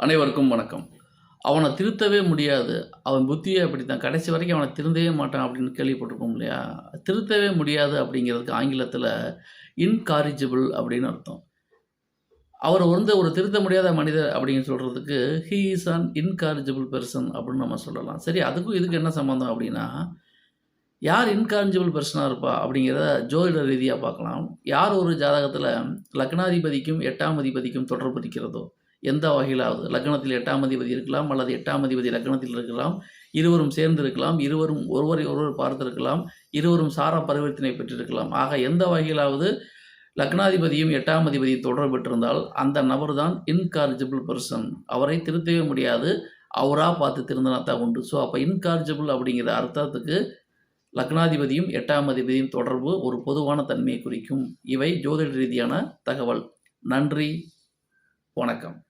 அனைவருக்கும் வணக்கம். அவனை திருத்தவே முடியாது. அவன் புத்தியே அப்படி தான் கடைசி வரைக்கும் அவனை திருந்தவே மாட்டான் அப்படின்னு கேள்விப்பட்டிருக்கோம் இல்லையா? திருத்தவே முடியாது அப்படிங்கிறதுக்கு ஆங்கிலத்தில் இன்காரிஜிபிள் அப்படின்னு அர்த்தம். அவர் வந்து ஒரு திருத்த முடியாத மனிதர் அப்படின்னு சொல்கிறதுக்கு he is an incorrigible person அப்படின்னு நம்ம சொல்லலாம். சரி அதுக்கும் இதுக்கு என்ன சம்மந்தம் அப்படின்னா யார் இன்காரிஜிபிள் பெர்சனாக இருப்பா அப்படிங்கிறத ஜோதிட ரீதியாக பார்க்கலாம். யார் ஒரு ஜாதகத்தில் லக்னாதிபதிக்கும் எட்டாம் அதிபதிக்கும் தொடர்பு இருக்கிறதோ எந்த வகையிலாவது? லக்னத்தில் எட்டாம் அதிபதி இருக்கலாம் அல்லது எட்டாம் அதிபதி லக்னத்தில் இருக்கலாம் இருவரும் சேர்ந்து இருக்கலாம் இருவரும் ஒருவரை ஒருவர் பார்த்திருக்கலாம் இருவரும் சாரா பரிவர்த்தனை பெற்றிருக்கலாம். ஆக எந்த வகையிலாவது லக்னாதிபதியும் எட்டாம் அதிபதியும் தொடர்பு பெற்றிருந்தால் அந்த நபர் தான் இன்கார்ஜிபிள் பர்சன் அவரை திருத்தவே முடியாது. அவராக பார்த்து திருந்தினா தான் உண்டு. ஸோ அப்போ இன்கார்ஜிபிள் அப்படிங்கிற அர்த்தத்துக்கு லக்னாதிபதியும் எட்டாம் அதிபதியும் தொடர்பு ஒரு பொதுவான தன்மையை குறிக்கும். இவை ஜோதிட ரீதியான தகவல். நன்றி. வணக்கம்.